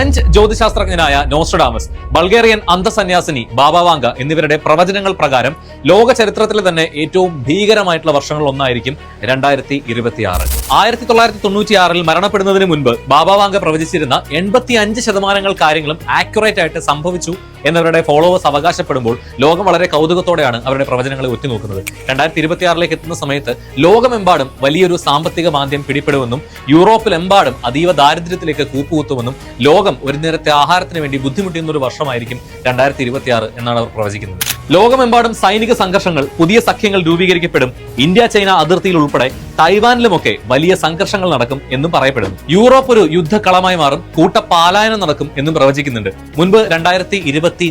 French ജ്യോതിശാസ്ത്രജ്ഞനായ Nostradamus Bulgarian അന്തസന്യാസിനി Baba Vanga എന്നിവരുടെ പ്രവചനങ്ങൾ പ്രകാരം ലോക ചരിത്രത്തിലെ തന്നെ ഏറ്റവും ഭീകരമായിട്ടുള്ള വർഷങ്ങളിൽ ഒന്നായിരിക്കും രണ്ടായിരത്തി ഇരുപത്തിയാറ് ആയിരത്തി തൊള്ളായിരത്തി തൊണ്ണൂറ്റിയാറിൽ മരണപ്പെടുന്നതിന് മുൻപ് ബാബാവാങ്ക പ്രവചിച്ചിരുന്ന എൺപത്തി അഞ്ച് ശതമാനങ്ങൾ കാര്യങ്ങളും ആക്യുറേറ്റ് ആയിട്ട് സംഭവിച്ചു എന്നവരുടെ ഫോളോവേഴ്സ് അവകാശപ്പെടുമ്പോൾ ലോകം വളരെ കൗതുകത്തോടെയാണ് അവരുടെ പ്രവചനങ്ങളെ ഉറ്റുനോക്കുന്നത് രണ്ടായിരത്തി ഇരുപത്തിയാറിലേക്ക് എത്തുന്ന സമയത്ത് ലോകമെമ്പാടും വലിയൊരു സാമ്പത്തിക മാന്ദ്യം പിടിപ്പെടുമെന്നും യൂറോപ്പിലെമ്പാടും അതീവ ദാരിദ്ര്യത്തിലേക്ക് കൂപ്പുകുത്തുമെന്നും ലോകം ഒരു നേരത്തെ ആഹാരത്തിന് വേണ്ടി ബുദ്ധിമുട്ടിയുന്ന ഒരു വർഷമായിരിക്കും രണ്ടായിരത്തി എന്നാണ് അവർ പ്രവചിക്കുന്നത്. ലോകമെമ്പാടും സൈനിക സംഘർഷങ്ങൾ പുതിയ സഖ്യങ്ങൾ രൂപീകരിക്കപ്പെടും. ഇന്ത്യ ചൈന അതിർത്തിയിൽ ഉൾപ്പെടെ തൈവാനിലുമൊക്കെ വലിയ സംഘർഷങ്ങൾ നടക്കും എന്നും പറയപ്പെടുന്നു. യൂറോപ്പ് ഒരു യുദ്ധക്കളമായി മാറും കൂട്ടപാലായനം നടക്കും എന്നും പ്രവചിക്കുന്നുണ്ട്. മുൻപ് രണ്ടായിരത്തി ഇരുപത്തി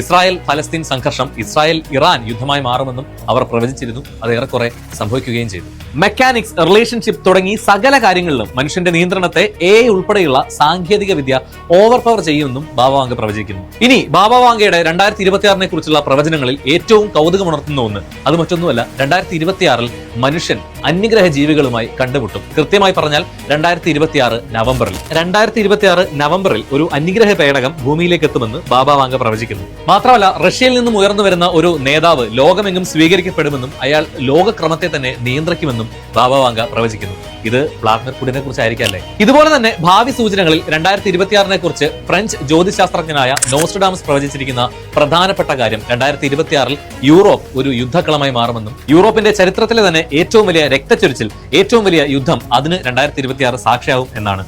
ഇസ്രായേൽ ഫലസ്തീൻ സംഘർഷം ഇസ്രായേൽ ഇറാൻ യുദ്ധമായി മാറുമെന്നും അവർ പ്രവചിച്ചിരുന്നു. അത് ഏറെക്കുറെ സംഭവിക്കുകയും ചെയ്തു. മെക്കാനിക്സ് റിലേഷൻഷിപ്പ് തുടങ്ങി സകല കാര്യങ്ങളിലും മനുഷ്യന്റെ നിയന്ത്രണത്തെ എ ഉൾപ്പെടെയുള്ള സാങ്കേതിക വിദ്യ ഓവർ പവർ ചെയ്യുമെന്നും ബാബാവാങ്ക പ്രവചിക്കുന്നു. ഇനി ബാബാവാങ്കയുടെ രണ്ടായിരത്തി ഇരുപത്തിയാറിനെ കുറിച്ചുള്ള പ്രവചനങ്ങളിൽ ഏറ്റവും കൗതുകമുണർത്തുന്ന ഒന്ന്. അത് മറ്റൊന്നുമല്ല രണ്ടായിരത്തി ഇരുപത്തിയാറിൽ മനുഷ്യൻ അന്യഗ്രഹ ജീവികളുമായി കണ്ടുമുട്ടും. കൃത്യമായി പറഞ്ഞാൽ രണ്ടായിരത്തി ഇരുപത്തിയാറ് നവംബറിൽ. രണ്ടായിരത്തി ഇരുപത്തിയാറ് നവംബറിൽ ഒരു അന്യഗ്രഹ പേടകം ഭൂമിയിലേക്ക് എത്തുമെന്ന് ബാബ വാങ്ക പ്രവചിക്കുന്നു. മാത്രമല്ല റഷ്യയിൽ നിന്നും ഉയർന്നു വരുന്ന ഒരു നേതാവ് ലോകമെങ്ങും സ്വീകരിക്കപ്പെടുമെന്നും അയാൾ ലോകക്രമത്തെ തന്നെ നിയന്ത്രിക്കുമെന്നും ബാബ വാങ്ക പ്രവചിക്കുന്നു. ഇത് വ്ലാഡിമിർ പുടിനെ കുറിച്ചായിരിക്കും അല്ലേ ഇതുപോലെ തന്നെ ഭാവി സൂചനകളിൽ രണ്ടായിരത്തി ഇരുപത്തിയാറിനെ കുറിച്ച് ഫ്രഞ്ച് ജ്യോതിശാസ്ത്രജ്ഞനായ നോസ്റ്റഡാംസ് പ്രവചിച്ചിരിക്കുന്ന പ്രധാനപ്പെട്ട കാര്യം രണ്ടായിരത്തി ഇരുപത്തിയാറിൽ യൂറോപ്പ് ഒരു യുദ്ധക്കളമായി മാറുമെന്നും യൂറോപ്പിന്റെ ചരിത്രത്തിലെ തന്നെ ഏറ്റവും വലിയ രക്തച്ചൊരിച്ചിൽ ഏറ്റവും വലിയ യുദ്ധം അതിന് രണ്ടായിരത്തി ഇരുപത്തിയാറ് സാക്ഷിയാവും എന്നാണ്.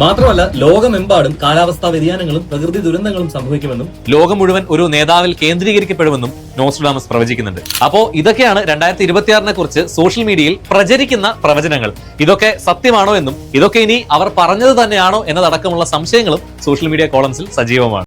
മാത്രമല്ല ലോകമെമ്പാടും കാലാവസ്ഥാ വ്യതിയാനങ്ങളും പ്രകൃതി ദുരന്തങ്ങളും സംഭവിക്കുമെന്നും ലോകം മുഴുവൻ ഒരു നേതാവിൽ കേന്ദ്രീകരിക്കപ്പെടുമെന്നും നോസ്ട്രഡാമസ് പ്രവചിക്കുന്നുണ്ട്. അപ്പോ ഇതൊക്കെയാണ് രണ്ടായിരത്തി ഇരുപത്തിയാറിനെ കുറിച്ച് സോഷ്യൽ മീഡിയയിൽ പ്രചരിക്കുന്ന പ്രവചനങ്ങൾ. ഇതൊക്കെ സത്യമാണോ എന്നും ഇതൊക്കെ ഇനി അവർ പറഞ്ഞത് തന്നെയാണോ എന്നതടക്കമുള്ള സംശയങ്ങളും സോഷ്യൽ മീഡിയ കോളംസിൽ സജീവമാണ്.